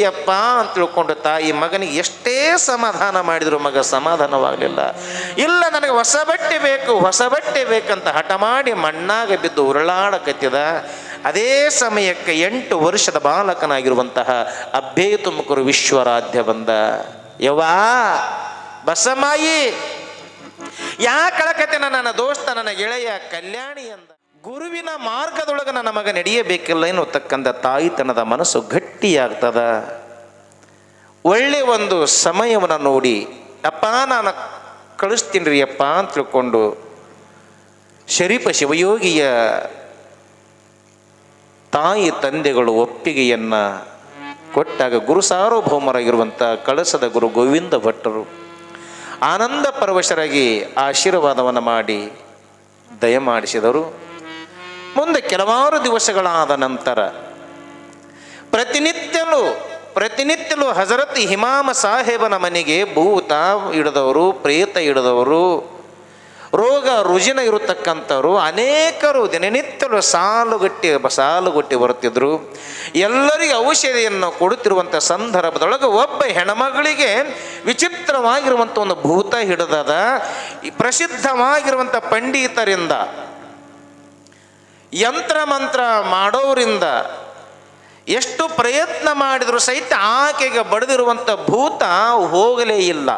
ಯಪ್ಪ ಅಂತ ತಿಳ್ಕೊಂಡು ತಾಯಿ ಮಗನಿಗೆ ಎಷ್ಟೇ ಸಮಾಧಾನ ಮಾಡಿದ್ರು ಮಗ ಸಮಾಧಾನವಾಗಲಿಲ್ಲ. ಇಲ್ಲ, ನನಗೆ ಹೊಸ ಬಟ್ಟೆ ಬೇಕು ಹೊಸ ಬಟ್ಟೆ ಬೇಕಂತ ಹಠ ಮಾಡಿ ಮಣ್ಣಾಗ ಬಿದ್ದು ಉರುಳಾಡಕತ್ತಿದ. ಅದೇ ಸಮಯಕ್ಕೆ ಎಂಟು ವರ್ಷದ ಬಾಲಕನಾಗಿರುವಂತಹ ಅಬ್ಬೇ ತುಮಕೂರು ವಿಶ್ವರಾಧ್ಯ ಬಂದ. ಯವಾ ಬಸಮಾಯಿ ಯಾಕಳಕತೆನ ನನ್ನ ದೋಸ್ತ, ನನ್ನ ಗೆಳೆಯ ಕಲ್ಯಾಣಿ ಅಂದ ಗುರುವಿನ ಮಾರ್ಗದೊಳಗೆ ನನ್ನ ಮಗ ನಡೆಯಬೇಕಿಲ್ಲ ಎನ್ನುತ್ತಕ್ಕಂಥ ತಾಯಿತನದ ಮನಸ್ಸು ಗಟ್ಟಿಯಾಗ್ತದ. ಒಳ್ಳೆ ಒಂದು ಸಮಯವನ್ನು ನೋಡಿ, ಅಪ್ಪ, ನಾನು ಕಳಿಸ್ತೀನಿ ಅಪ್ಪ ಅಂತ ತಿಳ್ಕೊಂಡು, ಶರೀಫ ಶಿವಯೋಗಿಯ ತಾಯಿ ತಂದೆಗಳು ಒಪ್ಪಿಗೆಯನ್ನು ಕೊಟ್ಟಾಗ ಗುರು ಸಾರ್ವಭೌಮರಾಗಿರುವಂಥ ಕಳಸದ ಗುರು ಗೋವಿಂದ ಭಟ್ಟರು ಆನಂದ ಪರವಶರಾಗಿ ಆಶೀರ್ವಾದವನ್ನು ಮಾಡಿ ದಯಮಾಡಿಸಿದರು. ಮುಂದೆ ಕೆಲವಾರು ದಿವಸಗಳಾದ ನಂತರ ಪ್ರತಿನಿತ್ಯಲು ಪ್ರತಿನಿತ್ಯಲು ಹಜರತ್ ಹಿಮಾಮ ಸಾಹೇಬನ ಮನೆಗೆ ಭೂತ ಹಿಡಿದವರು ಪ್ರೇತ ಹಿಡಿದವರು ರೋಗ, ರುಜಿನ ಇರತಕ್ಕಂಥವ್ರು, ಅನೇಕರು ದಿನನಿತ್ಯಲು ಸಾಲುಗಟ್ಟಿ ಸಾಲುಗಟ್ಟಿ ಬರುತ್ತಿದ್ದರು ಎಲ್ಲರಿಗೂ ಔಷಧಿಯನ್ನು ಕೊಡುತ್ತಿರುವಂಥ ಸಂದರ್ಭದೊಳಗೆ ಒಬ್ಬ ಹೆಣ್ಮಗಳಿಗೆ ವಿಚಿತ್ರವಾಗಿರುವಂಥ ಒಂದು ಭೂತ ಹಿಡಿದದ ಪ್ರಸಿದ್ಧವಾಗಿರುವಂಥ ಪಂಡಿತರಿಂದ ಯಂತ್ರ ಮಂತ್ರ ಮಾಡೋರಿಂದ ಎಷ್ಟು ಪ್ರಯತ್ನ ಮಾಡಿದರೂ ಸಹಿತ ಆಕೆಗೆ ಬಡಿದಿರುವಂಥ ಭೂತ ಹೋಗಲೇ ಇಲ್ಲ.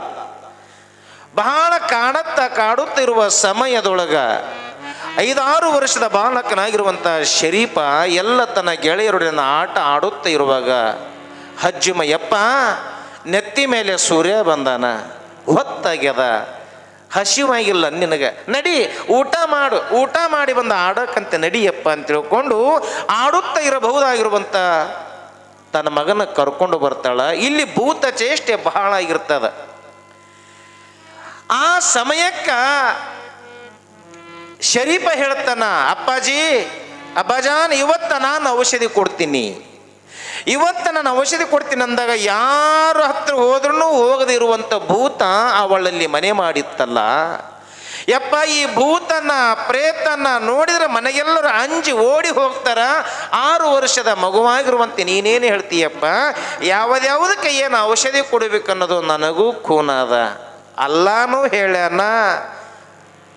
ಬಹಳ ಕಾಡತ್ತ ಕಾಡುತ್ತಿರುವ ಸಮಯದೊಳಗ ಐದಾರು ವರ್ಷದ ಬಾಲಕನಾಗಿರುವಂಥ ಶರೀಫ ಎಲ್ಲ ತನ್ನ ಗೆಳೆಯರೊಡನೆ ಆಟ ಆಡುತ್ತ ಇರುವಾಗ ಹಜ್ಜುಮಯ್ಯಪ್ಪ ನೆತ್ತಿ ಮೇಲೆ ಸೂರ್ಯ ಬಂದಾನ, ಹೊತ್ತಾಗ್ಯದ ಹಸಿವಾಗಿಲ್ಲ ನಿನಗೆ. ನಡಿ, ಊಟ ಮಾಡು. ಊಟ ಮಾಡಿ ಬಂದ ಆಡಕ್ಕಂತೆ ನಡಿಯಪ್ಪ ಅಂತ ತಿಳ್ಕೊಂಡು ಆಡುತ್ತಾ ಇರಬಹುದಾಗಿರುವಂಥ ತನ್ನ ಮಗನ ಕರ್ಕೊಂಡು ಬರ್ತಾಳ. ಇಲ್ಲಿ ಭೂತ ಚೇಷ್ಟೆ ಬಹಳ ಇರ್ತದ ಆ ಸಮಯಕ್ಕ ಶರೀಫ ಹೇಳ್ತಾನ, ಅಪ್ಪಾಜಿ ಅಬ್ಬಾಜಾನ್ ಇವತ್ತ ನಾನು ಔಷಧಿ ಕೊಡ್ತೀನಿ. ಇವತ್ತ ನಾನು ಔಷಧಿ ಕೊಡ್ತೀನಿ ಅಂದಾಗ ಯಾರು ಹತ್ರ ಹೋದ್ರೂ ಹೋಗದಿರುವಂಥ ಭೂತ ಅವಳಲ್ಲಿ ಮನೆ ಮಾಡಿತ್ತಲ್ಲ. ಯಪ್ಪ, ಈ ಭೂತನ, ಪ್ರೇತನ ನೋಡಿದ್ರೆ ಮನೆಗೆಲ್ಲರೂ ಅಂಜಿ ಓಡಿ ಹೋಗ್ತಾರ. ಆರು ವರ್ಷದ ಮಗುವಾಗಿರುವಂತೆ ನೀನೇನು ಹೇಳ್ತೀಯಪ್ಪ? ಯಾವುದ್ಯಾವುದಕ್ಕೆ ಏನು ಔಷಧಿ ಕೊಡಬೇಕನ್ನೋದು ನನಗೂ ಖೂನಾದ. ಅಲ್ಲಾನು ಹೇಳ್ಯಾನ.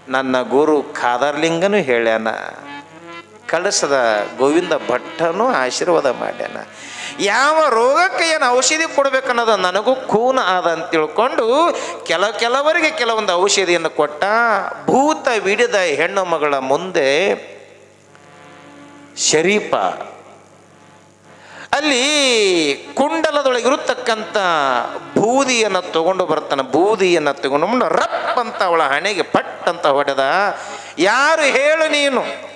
ನನ್ನ ಗುರು ಖಾದರ್ಲಿಂಗನೂ ಹೇಳ್ಯಾನ. ಕಳಸದ ಗೋವಿಂದ ಭಟ್ಟನು ಆಶೀರ್ವಾದ ಮಾಡ್ಯಾನ. ಯಾವ ರೋಗಕ್ಕೆ ಏನು ಔಷಧಿ ಕೊಡ್ಬೇಕನ್ನೋದು ನನಗೂ ಖೂನ ಆದ ಅಂತ ತಿಳ್ಕೊಂಡು ಕೆಲ ಕೆಲವರಿಗೆ ಕೆಲವೊಂದು ಔಷಧಿಯನ್ನು ಕೊಟ್ಟ. ಭೂತ ವಿಡಿದ ಹೆಣ್ಣು ಮಗಳ ಮುಂದೆ ಶರೀಪ. ಅಲ್ಲಿ ಕುಂಡಲದೊಳಗೆ ಇರತಕ್ಕಂಥ ಬೂದಿಯನ್ನು ತಗೊಂಡು ಬರ್ತಾನೆ. ಬೂದಿಯನ್ನು ತಗೊಂಡು ರಪ್ ಅಂತ ಅವಳ ಹಣೆಗೆ ಪಟ್ ಅಂತ ಹೊಡೆದ. ಯಾರು ಹೇಳು ನೀನು?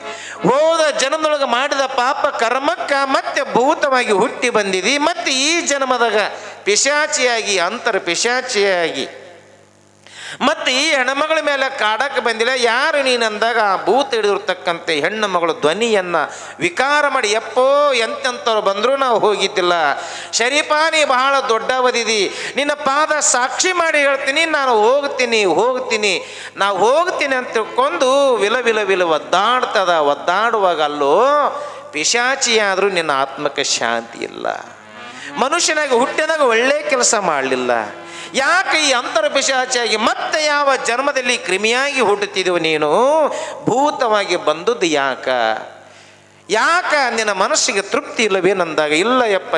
ಹೋದ ಜನ್ಮದೊಳಗೆ ಮಾಡಿದ ಪಾಪ ಕರ್ಮಕ್ಕ ಮತ್ತೆ ಭೂತವಾಗಿ ಹುಟ್ಟಿ ಬಂದಿದೆ. ಮತ್ತೆ ಈ ಜನ್ಮದಾಗ ಪಿಶಾಚಿಯಾಗಿ ಅಂತರ ಪಿಶಾಚಿಯಾಗಿ ಮತ್ತೆ ಈ ಹೆಣ್ಮಗಳ ಮೇಲೆ ಕಾಡಕ್ಕೆ ಬಂದಿಲ್ಲ. ಯಾರು ನೀನಂದಾಗ ಆ ಭೂತ ಹಿಡಿದಿರ್ತಕ್ಕಂಥ ಹೆಣ್ಣು ಮಗಳು ಧ್ವನಿಯನ್ನು ವಿಕಾರ ಮಾಡಿ, ಎಪ್ಪೋ, ಎಂತೆಂಥವ್ರು ಬಂದರೂ ನಾವು ಹೋಗಿದ್ದಿಲ್ಲ. ಶರೀಫಾ, ನೀ ಬಹಳ ದೊಡ್ಡವದಿದಿ. ನಿನ್ನ ಪಾದ ಸಾಕ್ಷಿ ಮಾಡಿ ಹೇಳ್ತೀನಿ, ನಾನು ಹೋಗ್ತೀನಿ ಹೋಗ್ತೀನಿ. ನಾವು ಹೋಗ್ತೀನಿ ಅಂತ ತಿಳ್ಕೊಂಡು ವಿಲ ವಿಲ ವಿಲ ಒದ್ದಾಡ್ತದ. ಒದ್ದಾಡುವಾಗ ಅಲ್ಲೋ ಪಿಶಾಚಿಯಾದರೂ ನಿನ್ನ ಆತ್ಮಕ್ಕೆ ಶಾಂತಿ ಇಲ್ಲ. ಮನುಷ್ಯನಾಗಿ ಹುಟ್ಟಿದಾಗ ಒಳ್ಳೆ ಕೆಲಸ ಮಾಡಲಿಲ್ಲ. ಯಾಕೆ ಈ ಅಂತರ ಪಿಶಾಚಿಯಾಗಿ ಮತ್ತೆ ಯಾವ ಜನ್ಮದಲ್ಲಿ ಕ್ರಿಮಿಯಾಗಿ ಹುಟ್ಟುತ್ತಿದ್ದೆವು ನೀನು? ಭೂತವಾಗಿ ಬಂದದ್ದು ಯಾಕ? ಯಾಕ ನಿನ್ನ ಮನಸ್ಸಿಗೆ ತೃಪ್ತಿ ಇಲ್ಲವೇನಂದಾಗ ಇಲ್ಲ ಯಪ್ಪ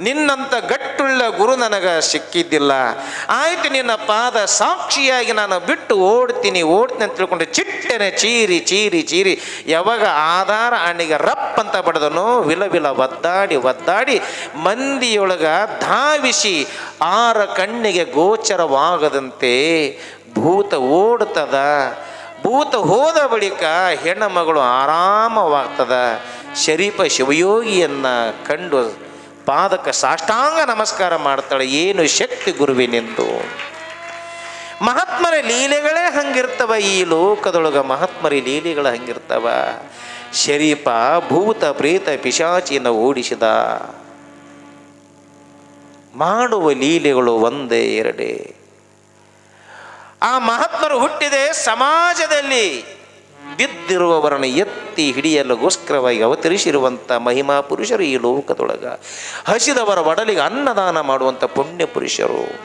ನಿನ್ನಂಥ ಗಟ್ಟುಳ್ಳ ಗುರು ನನಗೆ ಸಿಕ್ಕಿದ್ದಿಲ್ಲ. ಆಯ್ತು ನಿನ್ನ ಪಾದ ಸಾಕ್ಷಿಯಾಗಿ ನಾನು ಬಿಟ್ಟು ಓಡ್ತೀನಿ ಓಡ್ತೀನಿ ಅಂತ ತಿಳ್ಕೊಂಡು ಚಿಟ್ಟನೆ ಚೀರಿ ಚೀರಿ ಚೀರಿ, ಯಾವಾಗ ಆಧಾರ ಅಣ್ಣಿಗೆ ರಪ್ ಅಂತ ಬಡದನು ವಿಲ ವಿಲ ಒದ್ದಾಡಿ ಒದ್ದಾಡಿ ಮಂದಿಯೊಳಗ ಧಾವಿಸಿ ಆರ ಕಣ್ಣಿಗೆ ಗೋಚರವಾಗದಂತೆ ಭೂತ ಓಡ್ತದ ಭೂತ ಹೋದ ಬಳಿಕ ಹೆಣ್ಣು ಮಗಳು ಆರಾಮವಾಗ್ತದ. ಶರೀಫ ಶಿವಯೋಗಿಯನ್ನ ಕಂಡು ಪಾದಕ ಸಾಷ್ಟಾಂಗ ನಮಸ್ಕಾರ ಮಾಡ್ತಾಳೆ, ಏನು ಶಕ್ತಿ ಗುರುವಿನೆಂದು ಮಹಾತ್ಮರ ಲೀಲೆಗಳೇ ಹಂಗಿರ್ತವ ಈ ಲೋಕದೊಳಗ, ಮಹಾತ್ಮರ ಲೀಲೆಗಳು ಹಂಗಿರ್ತವ. ಶರೀಪ, ಭೂತ, ಪ್ರೇತ ಪಿಶಾಚಿಯನ್ನು ಓಡಿಸಿದ. ಮಾಡುವ ಲೀಲೆಗಳು ಒಂದೇ ಎರಡೇ. ಆ ಮಹಾತ್ಮರು ಹುಟ್ಟಿದೆ ಸಮಾಜದಲ್ಲಿ. ಬಿದ್ದಿರುವವರನ್ನು ಎತ್ತಿ ಹಿಡಿಯಲುಗೋಸ್ಕರವಾಗಿ ಅವತರಿಸಿರುವಂಥ ಮಹಿಮಾ ಪುರುಷರು ಈ ಲೋಕದೊಳಗ. ಹಸಿದವರ ಒಡಲಿಗೆ ಅನ್ನದಾನ ಮಾಡುವಂಥ ಪುಣ್ಯ ಪುರುಷರು.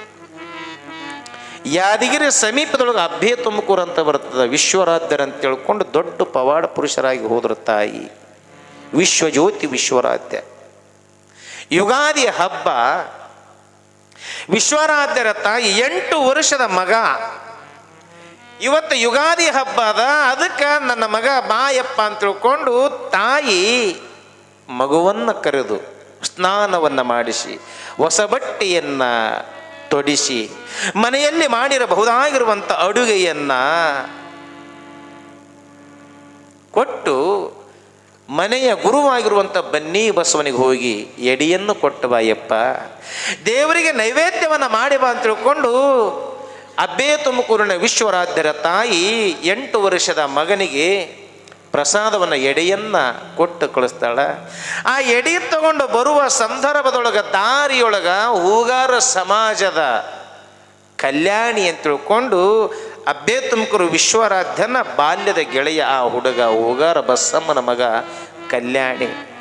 ಯಾದಗಿರಿ ಸಮೀಪದೊಳಗೆ ಅಭ್ಯ ತುಮಕೂರು ಅಂತ ಬರ್ತದೆ ವಿಶ್ವರಾಧ್ಯರ ಅಂತ ತಿಳ್ಕೊಂಡು ದೊಡ್ಡ ಪವಾಡ ಪುರುಷರಾಗಿ ಹೋದ್ರ ತಾಯಿ. ವಿಶ್ವಜ್ಯೋತಿ ವಿಶ್ವರಾಧ್ಯ ಯುಗಾದಿ ಹಬ್ಬ ವಿಶ್ವರಾಧ್ಯರ ತಾಯಿ ಎಂಟು ವರ್ಷದ ಮಗ ಇವತ್ತು ಯುಗಾದಿ ಹಬ್ಬ ಅದ, ಅದಕ್ಕೆ ನನ್ನ ಮಗ ಬಾಯಪ್ಪ ಅಂತ ತಿಳ್ಕೊಂಡು ತಾಯಿ ಮಗುವನ್ನು ಕರೆದು ಸ್ನಾನವನ್ನು ಮಾಡಿಸಿ ಹೊಸ ಬಟ್ಟೆಯನ್ನು ತೊಡಿಸಿ, ಮನೆಯಲ್ಲಿ ಮಾಡಿರಬಹುದಾಗಿರುವಂಥ ಅಡುಗೆಯನ್ನು ಕೊಟ್ಟು ಮನೆಯ ಗುರುವಾಗಿರುವಂಥ ಬನ್ನಿ ಬಸವನಿಗೆ ಹೋಗಿ ಎಡಿಯನ್ನು ಕೊಟ್ಟು ಬಾಯಪ್ಪ. ದೇವರಿಗೆ ನೈವೇದ್ಯವನ್ನು ಮಾಡಿ ಬಾ ಅಂತ ತಿಳ್ಕೊಂಡು ಅಬ್ಬೇ ತುಮಕೂರಿನ ವಿಶ್ವರಾಧ್ಯರ ತಾಯಿ ಎಂಟು ವರ್ಷದ ಮಗನಿಗೆ ಪ್ರಸಾದವನ್ನು ಎಡೆಯನ್ನು ಕೊಟ್ಟು ಕಳಿಸ್ತಾಳ. ಆ ಎಡೆ ತಗೊಂಡು ಬರುವ ಸಂದರ್ಭದೊಳಗೆ ದಾರಿಯೊಳಗ ಹೂಗಾರ ಸಮಾಜದ ಕಲ್ಯಾಣಿ ಅಂತ ತಿಳ್ಕೊಂಡು ಅಬ್ಬೆ ತುಮಕೂರು ವಿಶ್ವರಾಧ್ಯನ ಬಾಲ್ಯದ ಗೆಳೆಯ ಆ ಹುಡುಗ, ಹೂಗಾರ ಬಸಮ್ಮನ ಮಗ ಕಲ್ಯಾಣಿ.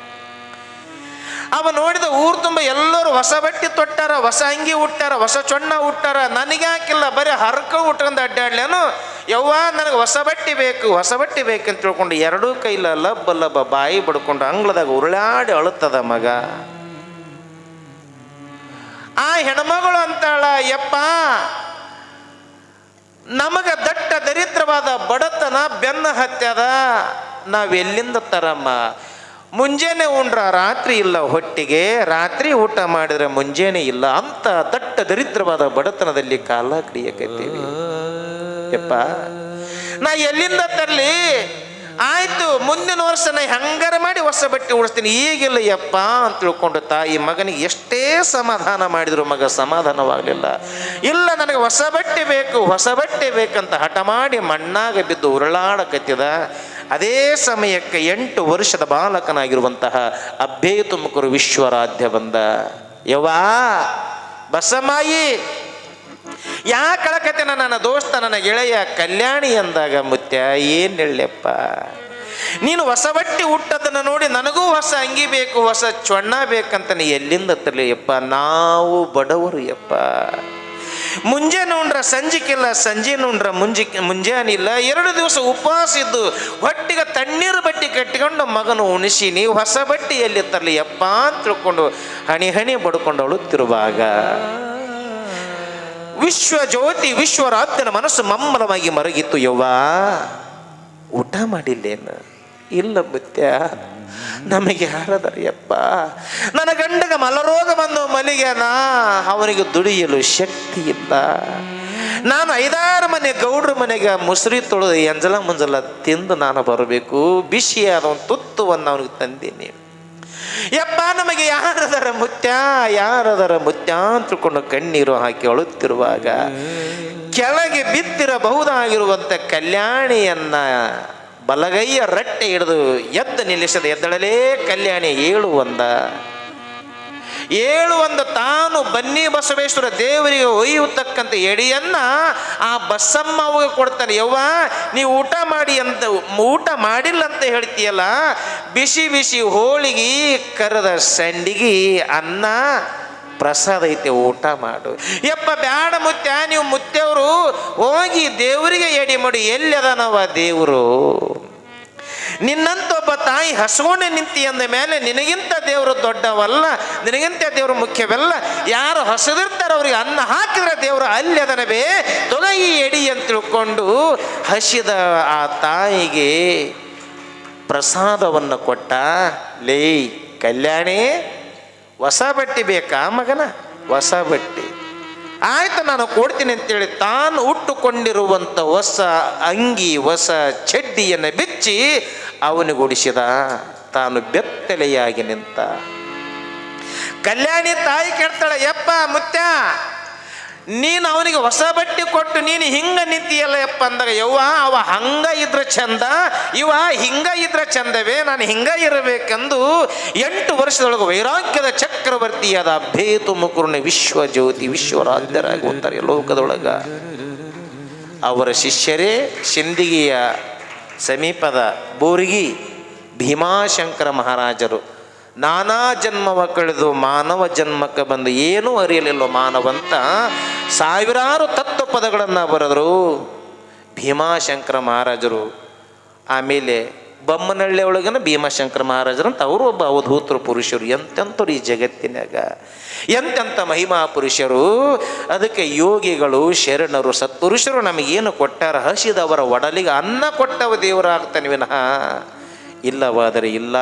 ಅವ ನೋಡಿದ ಊರು ತುಂಬ ಎಲ್ಲರೂ ಹೊಸ ಬಟ್ಟೆ ತೊಟ್ಟಾರ, ಹೊಸ ಅಂಗಿ ಉಟ್ಟಾರ, ಹೊಸ ಚೊಣ್ಣ ಉಟ್ಟಾರ. ನನಗೆ ಹಾಕಿಲ್ಲ ಬರೀ ಹರಕ ಉಟ್ಕೊಂಡು ಅಡ್ಡಾಡ್ಲೇನು ಯವ್ವ, ನನಗೆ ಹೊಸ ಬಟ್ಟೆ ಬೇಕು, ಹೊಸ ಬಟ್ಟೆ ಬೇಕಂತ ತಿಳ್ಕೊಂಡು ಎರಡೂ ಕೈಲ ಲಬ್ಬ ಲಬ್ಬ ಬಾಯಿ ಬಡ್ಕೊಂಡು ಅಂಗಳದಾಗ ಉರುಳಾಡಿ ಅಳುತ್ತದ ಮಗ. ಆ ಹೆಣ್ಮಗಳು ಅಂತಾಳ, ಯಪ್ಪ, ನಮಗೆ ದಟ್ಟ ದರಿದ್ರವಾದ ಬಡತನ ಬೆನ್ನ ಹತ್ಯದ. ನಾವೆಲ್ಲಿಂದ ತರಮ್ಮ? ಮುಂಜಾನೆ ಉಂಡ್ರ, ರಾತ್ರಿ ಇಲ್ಲ ಹೊಟ್ಟಿಗೆ, ರಾತ್ರಿ ಊಟ ಮಾಡಿದ್ರೆ ಮುಂಜಾನೆ ಇಲ್ಲ ಅಂತ ದಟ್ಟ ದರಿದ್ರವಾದ ಬಡತನದಲ್ಲಿ ಕಾಲ ಕಡಿಯಕತ್ತೀವಿ. ಯಪ್ಪ, ನಾ ಎಲ್ಲಿಂದ ತರಲಿ? ಆಯ್ತು, ಮುಂದಿನ ವರ್ಷ ನಾ ಹೆಂಗಾರ ಮಾಡಿ ಹೊಸ ಬಟ್ಟೆ ಉಡಿಸ್ತೀನಿ, ಈಗಿಲ್ಲ ಯಪ್ಪ ಅಂತ ತಿಳ್ಕೊಂಡು ತಾಯಿ ಮಗನಿಗೆ ಎಷ್ಟೇ ಸಮಾಧಾನ ಮಾಡಿದ್ರು ಮಗ ಸಮಾಧಾನವಾಗಲಿಲ್ಲ. ಇಲ್ಲ, ನನಗೆ ಹೊಸ ಬಟ್ಟೆ ಬೇಕು, ಹೊಸ ಬಟ್ಟೆ ಬೇಕಂತ ಹಠ ಮಾಡಿ ಮಣ್ಣಾಗ ಬಿದ್ದು ಉರುಳಾಡಕತ್ತಿದ. ಅದೇ ಸಮಯಕ್ಕೆ ಎಂಟು ವರ್ಷದ ಬಾಲಕನಾಗಿರುವಂತಹ ಅಭ್ಯಯ ತುಮಕೂರು ವಿಶ್ವರಾಧ್ಯ ಬಂದ. ಯವಾ ಬಸಮಾಯಿ ಯಾ ಕಳಕತೆ ನನ್ನ ದೋಸ್ತ, ನನ್ನ ಗೆಳೆಯ ಕಲ್ಯಾಣಿ ಅಂದಾಗ ಮುತ್ಯ, ಏನು ಹೇಳಪ್ಪ ನೀನು ಹೊಸ ಬಟ್ಟೆ ಹುಟ್ಟದನ್ನು ನೋಡಿ ನನಗೂ ಹೊಸ ಅಂಗಿ ಬೇಕು, ಹೊಸ ಚೊಣ್ಣ ಬೇಕಂತ ನೀ ಎಲ್ಲಿಂದ ತರಲಿಯಪ್ಪ? ನಾವು ಬಡವರು ಯಪ್ಪ. ಮುಂಜಾನೆ ಉಂಡ್ರ ಸಂಜಿಕಿಲ್ಲ ಸಂಜೆ ಉಂಡ್ರ ಮುಂಜಿ ಮುಂಜಾನಿಲ್ಲ ಎರಡು ದಿವಸ ಉಪವಾಸ ಇದ್ದು ಹೊಟ್ಟಿಗೆ ತಣ್ಣೀರು ಬಟ್ಟೆ ಕಟ್ಟಿಕೊಂಡು ಮಗನು ಉಣಿಸಿ ನೀವು ಹೊಸ ಬಟ್ಟೆ ಎಲ್ಲಿ ತರಲಿ? ಯಪ್ಪ ಅಂತ ತಿಳ್ಕೊಂಡು ಹಣಿ ಹಣಿ ಬಡ್ಕೊಂಡು ಅಳುತ್ತಿರುವಾಗ ವಿಶ್ವ ಜ್ಯೋತಿ ವಿಶ್ವರಾತ್ಯನ ಮನಸ್ಸು ಮಮ್ಮಲವಾಗಿ ಮರಗಿತ್ತು. ಯವ್ವ, ಊಟ ಮಾಡಿಲ್ಲೇನು? ಇಲ್ಲ ಬುತ್ಯ ನಮಗೆ ಯಾರದರಿಯಪ್ಪ? ನನ್ನ ಗಂಡಗ ಮಲರೋಗ ಬಂದು ಮಲಿಗೆನ? ಅವನಿಗೆ ದುಡಿಯಲು ಶಕ್ತಿ ಇಲ್ಲ. ನಾನು ಐದಾರು ಮನೆ ಗೌಡ್ರ ಮನೆಗೆ ಮುಸುರಿ ತೊಳೆದು ಎಂಜಲ ಮುಂಜಲ ತಿಂದು ನಾನು ಬರಬೇಕು. ಬಿಸಿಯಾದ ಒಂದು ತುತ್ತುವನ್ನು ಅವನಿಗೆ ತಂದೀನಿ. ಯಪ್ಪ, ನಮಗೆ ಯಾರದರ ಮುತ್ಯ? ಯಾರದರ ಮುತ್ಯ ಅಂತ ತಿಳ್ಕೊಂಡು ಕಣ್ಣೀರು ಹಾಕಿ ಅಳುತ್ತಿರುವಾಗ, ಕೆಳಗೆ ಬಿದ್ದಿರಬಹುದಾಗಿರುವಂಥ ಕಲ್ಯಾಣಿಯನ್ನ ಬಲಗೈಯ ರಟ್ಟೆ ಹಿಡಿದು ಎದ್ದ ನಿಲ್ಲಿಸದ ಎದ್ದಳಲೇ ಕಲ್ಯಾಣಿ ಏಳು ಒಂದ. ಏಳು ಒಂದ ತಾನು ಬನ್ನಿ ಬಸವೇಶ್ವರ ದೇವರಿಗೆ ಒಯ್ಯತಕ್ಕಂಥ ಎಡಿಯನ್ನ ಆ ಬಸಮ್ಮ ಅವಾಗ ಕೊಡ್ತಾನೆ. ಯವ್ವ ನೀವು ಊಟ ಮಾಡಿ ಅಂತ ಊಟ ಮಾಡಿಲ್ಲ ಅಂತ ಹೇಳ್ತೀಯಲ್ಲ, ಬಿಸಿ ಬಿಸಿ ಹೋಳಿಗೆ, ಕರದ ಸಂಡಿಗೆ, ಅನ್ನ ಪ್ರಸಾದ ಐತೆ, ಊಟ ಮಾಡು. ಯಪ್ಪ, ಬ್ಯಾಡ ಮುತ್ಯ ನೀವು ಮುತ್ತೆಯವರು, ಹೋಗಿ ದೇವರಿಗೆ ಎಡಿ ಮಾಡಿ. ಎಲ್ಲಿ ಅದಾನವ ದೇವರು? ನಿನ್ನಂತ ಒಬ್ಬ ತಾಯಿ ಹಸುಗೊಂಡೆ ನಿಂತಿ ಅಂದ ಮೇಲೆ ನಿನಗಿಂತ ದೇವರು ದೊಡ್ಡವಲ್ಲ, ನಿನಗಿಂತ ದೇವರು ಮುಖ್ಯವಲ್ಲ. ಯಾರು ಹಸದಿರ್ತಾರೆ ಅವ್ರಿಗೆ ಅನ್ನ ಹಾಕಿದ್ರೆ ದೇವರು ಅಲ್ಲಿ ತೊಲಗಿ ಬೇ ಈ ಎಡಿ ಅಂತ ತಿಳ್ಕೊಂಡು ಹಸಿದ ಆ ತಾಯಿಗೆ ಪ್ರಸಾದವನ್ನು ಕೊಟ್ಟ, ಲೇ, ಕಲ್ಯಾಣಿ ಹೊಸ ಬಟ್ಟೆ ಬೇಕಾ ಮಗನ? ಹೊಸ ಬಟ್ಟೆ. ಆಯ್ತು, ನಾನು ಕೊಡ್ತೀನಿ ಅಂತೇಳಿ ತಾನು ಉಟ್ಟುಕೊಂಡಿರುವಂಥ ಹೊಸ ಅಂಗಿ, ಹೊಸ ಚಡ್ಡಿಯನ್ನು ಬಿಚ್ಚಿ ಅವನಿಗೊಡಿಸಿದ ತಾನು ಬೆತ್ತಲೆಯಾಗಿ ನಿಂತ. ಕಲ್ಯಾಣಿ ತಾಯಿ ಕೇಳ್ತಾಳೆ, ಯಪ್ಪ, ಮುತ್ಯ ನೀನು ಅವನಿಗೆ ಹೊಸ ಬಟ್ಟೆ ಕೊಟ್ಟು ನೀನು ಹಿಂಗ ನಿಂತಿಯಲ್ಲ ಯಪ್ಪ ಅಂದಾಗ, ಯವ್ವ, ಅವ ಹಂಗ ಇದ್ರ ಚಂದ, ಇವ ಹಿಂಗ ಇದ್ರ ಚಂದವೇ, ನಾನು ಹಿಂಗ ಇರಬೇಕೆಂದು ಎಂಟು ವರ್ಷದೊಳಗೆ ವೈರಾಗ್ಯದ ಚಕ್ರವರ್ತಿಯಾದ ಭೇತು ಮುಕುರ್ಣ ವಿಶ್ವ ಜ್ಯೋತಿ ವಿಶ್ವರಾಧ್ಯರಾಗಿ ಹೋಗ್ತಾರೆ ಲೋಕದೊಳಗ. ಅವರ ಶಿಷ್ಯರೇ, ಸಿಂದಿಗೆಯ ಸಮೀಪದ ಬೋರ್ಗಿ ಭೀಮಾಶಂಕರ ಮಹಾರಾಜರು, ನಾನಾ ಜನ್ಮವ ಕಳೆದು ಮಾನವ ಜನ್ಮಕ್ಕೆ ಬಂದು ಏನೂ ಅರಿಯಲಿಲ್ಲ ಮಾನವಂತ ಸಾವಿರಾರು ತತ್ವ ಪದಗಳನ್ನು ಬರೆದರು. ಭೀಮಾಶಂಕರ ಮಹಾರಾಜರು, ಆಮೇಲೆ ಬೊಮ್ಮನಹಳ್ಳಿ ಒಳಗನ ಭೀಮಾಶಂಕರ ಮಹಾರಾಜರು ಅಂತ ಅವರು ಒಬ್ಬ ಅವಧೂತರು ಪುರುಷರು. ಎಂತೆಂಥವ್ರು ಈ ಜಗತ್ತಿನಾಗ ಎಂತೆಂಥ ಮಹಿಮಾ ಪುರುಷರು ಅದಕ್ಕೆ ಯೋಗಿಗಳು, ಶರಣರು, ಸತ್ಪುರುಷರು ನಮಗೇನು ಕೊಟ್ಟಾರ? ಹಸಿದವರ ಒಡಲಿಗೆ ಅನ್ನ ಕೊಟ್ಟವ ದೇವರಾಗ್ತಾನೆ ವಿನಃ. ಇಲ್ಲವಾದರೆ ಇಲ್ಲ.